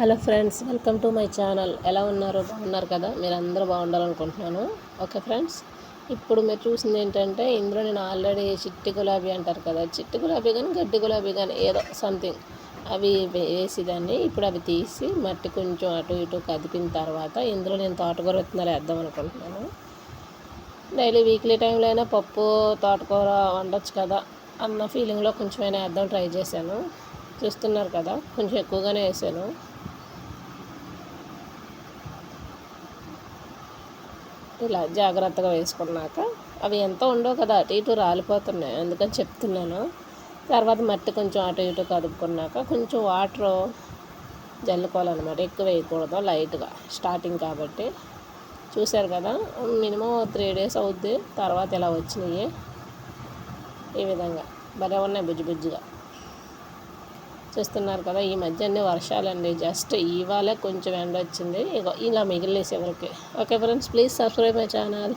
Hello friends welcome to my channel. ఎలా ఉన్నారు? బాగున్నారు కదా? మీరు అందరూ బాగుండాలనుకుంటున్నాను. ఓకే ఫ్రెండ్స్ ఇప్పుడు మీరు చూసింది ఏంటంటే ఇందులో నేను ఆల్రెడీ చిట్టి గులాబీ అంటారు కదా? చిట్టి గులాబీ కానీ గడ్డి గులాబీ కానీ ఏదో సంథింగ్ అవి వేసేదాన్ని ఇప్పుడు అవి తీసి మట్టి కొంచెం అటు ఇటు కదిపిన తర్వాత ఇందులో నేను తోటకూర విత్తనాలు వేద్దాం అనుకుంటున్నాను. డైలీ వీక్లీ టైంలో అయినా పప్పు తోటకూర వండొచ్చు కదా అన్న ఫీలింగ్లో కొంచెమైనా వేద్దాం ట్రై చేశాను. చూస్తున్నారు కదా? కొంచెం ఎక్కువగానే వేసాను. ఇలా జాగ్రత్తగా వేసుకున్నాక అవి ఎంత ఉండవు కదా అటు ఇటు రాలిపోతున్నాయి. అందుకని చెప్తున్నాను. తర్వాత మట్టి కొంచెం అటు ఇటు కదుపుకున్నాక కొంచెం వాటర్ జల్లుకోవాలన్నమాట. ఎక్కువ వేయకూడదు లైట్గా. స్టార్టింగ్ కాబట్టి. చూశారు కదా మినిమం త్రీ డేస్ అవుద్ది. తర్వాత ఇలా వచ్చినాయి. ఈ విధంగా. భలే ఉన్నాయి బుజ్జి బుజ్జిగా. చూస్తున్నారు కదా ఈ మధ్య అన్ని వర్షాలండి. జస్ట్ ఇవాళే కొంచెం ఎండ వచ్చింది. ఇలా మిగిలేసి ఎవరికి. Okay friends please subscribe my channel.